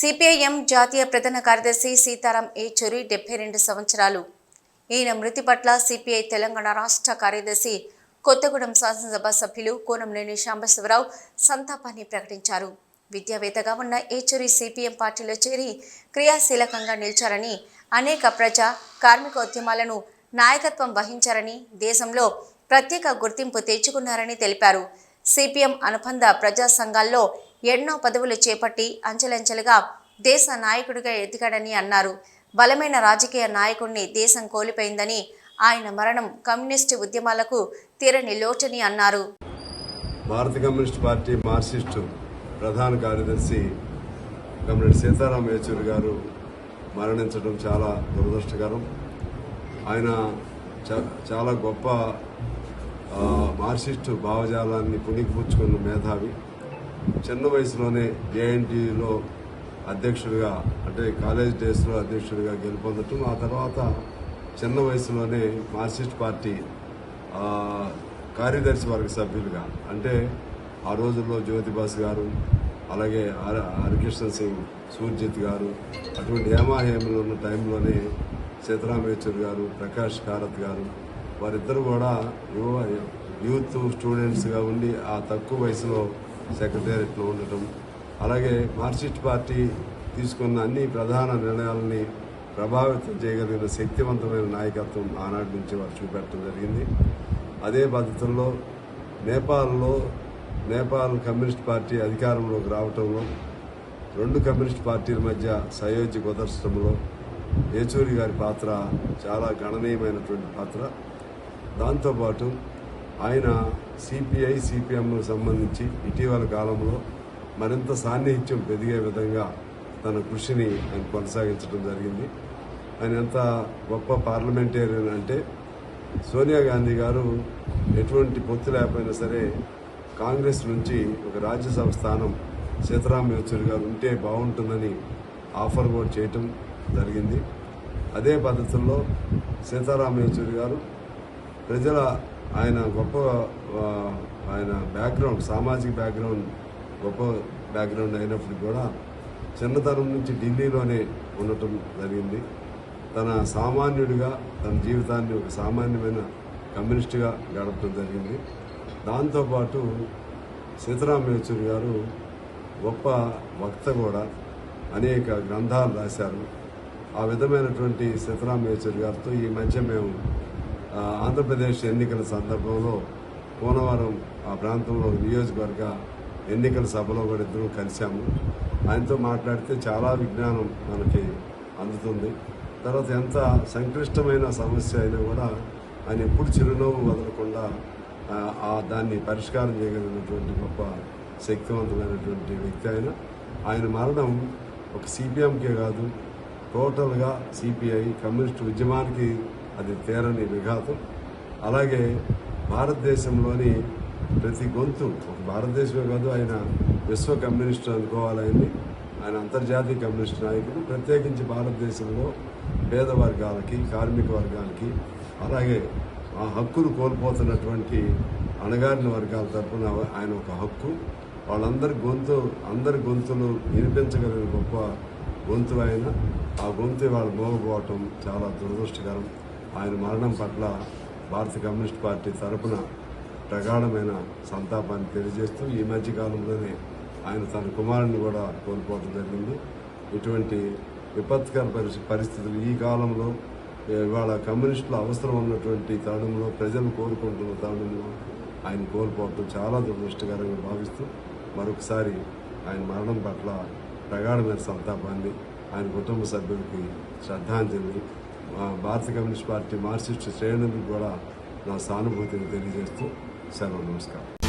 CPIM జాతీయ ప్రధాన కార్యదర్శి సీతారాం ఏచూరి డెబ్బై రెండు సంవత్సరాలు. ఈయన మృతి పట్ల సిపిఐ తెలంగాణ రాష్ట్ర కార్యదర్శి కొత్తగూడెం శాసనసభ సభ్యులు కోనంనేని శాంబశివరావు సంతాపాన్ని ప్రకటించారు. విద్యావేత్తగా ఉన్న ఏచూరి సిపిఎం పార్టీలో చేరి క్రియాశీలకంగా నిలిచారని అనేక ప్రజా కార్మిక ఉద్యమాలను నాయకత్వం వహించారని దేశంలో ప్రత్యేక గుర్తింపు తెచ్చుకున్నారని తెలిపారు. సిపిఎం అనుబంధ ప్రజా సంఘాల్లో ఎన్నో పదవులు చేపట్టి అంచెలంచెలుగా దేశ నాయకుడిగా ఎదిగాడని అన్నారు. బలమైన రాజకీయ నాయకుడిని దేశం కోల్పోయిందని ఆయన మరణం కమ్యూనిస్టు ఉద్యమాలకు తీరని లోటని అన్నారు. భారత కమ్యూనిస్ట్ పార్టీ మార్క్సిస్టు ప్రధాన కార్యదర్శి కమ్రేడ్ సీతారాం యేచూరి గారు మరణించడం చాలా దురదృష్టకరం. ఆయన చాలా గొప్ప ఆ, మార్క్సిస్టు భావజాలాన్ని పుణికిపుచ్చుకున్న మేధావి. చిన్న వయసులోనే జేఎన్టీలో అధ్యక్షుడిగా అంటే కాలేజ్ డేస్లో అధ్యక్షుడిగా గెలుపొందటం ఆ తర్వాత చిన్న వయసులోనే మార్క్సిస్ట్ పార్టీ కార్యదర్శి వర్గ సభ్యులుగా అంటే ఆ రోజుల్లో జ్యోతిబాస్ గారు అలాగే హరికృష్ణ సింగ్ సూర్జిత్ గారు అటువంటి హేమాహేమలు ఉన్న టైంలోనే సీతారాం గారు ప్రకాష్ కారత్ గారు వారిద్దరు కూడా యువ యూత్ స్టూడెంట్స్గా ఉండి ఆ తక్కువ వయసులో సెక్రటేరియట్లో ఉండటం అలాగే మార్క్సిస్ట్ పార్టీ తీసుకున్న అన్ని ప్రధాన నిర్ణయాలని ప్రభావితం చేయగలిగిన శక్తివంతమైన నాయకత్వం ఆనాటి నుంచి వారు చూపెట్టడం జరిగింది. అదే పద్ధతుల్లో నేపాల్లో నేపాల్ కమ్యూనిస్ట్ పార్టీ అధికారంలోకి రావటంలో రెండు కమ్యూనిస్ట్ పార్టీల మధ్య సయోధ్య కుదర్చడంలో ఏచూరి గారి పాత్ర చాలా గణనీయమైనటువంటి పాత్ర. దాంతోపాటు ఆయన సిపిఐ సిపిఎంకు సంబంధించి ఇటీవల కాలంలో మరింత సాన్నిహిత్యం పెరిగే విధంగా తన కృషిని ఆయన కొనసాగించడం జరిగింది. ఆయన ఎంత గొప్ప పార్లమెంటేరియన్ అంటే సోనియా గాంధీ గారు ఎటువంటి పొత్తు లేకపోయినా సరే కాంగ్రెస్ నుంచి ఒక రాజ్యసభ స్థానం సీతారాం యేచూరి గారు ఉంటే బాగుంటుందని ఆఫర్ కూడా చేయటం జరిగింది. అదే పద్ధతుల్లో సీతారాం యేచూరి గారు ప్రజల ఆయన గొప్ప ఆయన బ్యాక్గ్రౌండ్ సామాజిక బ్యాక్గ్రౌండ్ గొప్ప బ్యాక్గ్రౌండ్ అయినప్పటికీ కూడా చిన్నతనం నుంచి ఢిల్లీలోనే ఉండటం జరిగింది. తన సామాన్యుడిగా తన జీవితాన్ని ఒక సామాన్యమైన కమ్యూనిస్ట్గా గడపడం జరిగింది. దాంతోపాటు సీతారాం యేచూరి గారు గొప్ప వక్త కూడా అనేక గ్రంథాలు రాశారు. ఆ విధమైనటువంటి సీతారాం యేచూరి గారితో ఈ మధ్య మేము ఆంధ్రప్రదేశ్ ఎన్నికల సందర్భంలో పోనవరం ఆ ప్రాంతంలో నియోజకవర్గ ఎన్నికల సభలో కూడా ఇద్దరు కలిశాము. ఆయనతో మాట్లాడితే చాలా విజ్ఞానం మనకి అందుతుంది. తర్వాత ఎంత సంక్లిష్టమైన సమస్య అయినా కూడా ఆయన ఎప్పుడు చిరునవ్వు వదలకుండా ఆ, దాన్ని పరిష్కారం చేయగలిగినటువంటి గొప్ప శక్తివంతమైనటువంటి వ్యక్తి ఆయన. ఆయన మరణం ఒక సిపిఎంకే కాదు టోటల్గా సిపిఐ కమ్యూనిస్ట్ ఉద్యమానికి అది తీరని విఘాతం. అలాగే భారతదేశంలోని ప్రతి గొంతు ఒక భారతదేశమే కాదు ఆయన విశ్వ కమ్యూనిస్ట్ అనుకోవాలని ఆయన అంతర్జాతీయ కమ్యూనిస్ట్ నాయకుడు ప్రత్యేకించి భారతదేశంలో పేద వర్గాలకి కార్మిక వర్గాలకి అలాగే ఆ హక్కును కోల్పోతున్నటువంటి అణగారిన వర్గాల తరపున ఆయన ఒక హక్కు. వాళ్ళందరి గొంతు అందరి గొంతులు వినిపించగలిగిన గొప్ప గొంతు ఆయన. ఆ గొంతు వాళ్ళు మోగపోవటం చాలా దురదృష్టకరం. ఆయన మరణం పట్ల భారత కమ్యూనిస్ట్ పార్టీ తరపున ప్రగాఢమైన సంతాపాన్ని తెలియజేస్తూ ఈ మధ్య కాలంలోనే ఆయన తన కుమారుని కూడా కోల్పోవడం జరిగింది. ఇటువంటి విపత్కర పరిస్థి పరిస్థితులు ఈ కాలంలో ఇవాళ కమ్యూనిస్టుల అవసరం ఉన్నటువంటి తరుణంలో ప్రజలు కోరుకుంటున్న తరుణంలో ఆయన కోల్పోవడం చాలా దురదృష్టకరంగా భావిస్తూ మరొకసారి ఆయన మరణం పట్ల ప్రగాఢమైన సంతాపాన్ని ఆయన కుటుంబ సభ్యులకి శ్రద్ధాంజలి భారత కమ్యూనిస్ట్ పార్టీ మార్క్సిస్ట్ శ్రేణులకు కూడా నా సానుభూతిని తెలియజేస్తూ Sendo Luz, cara.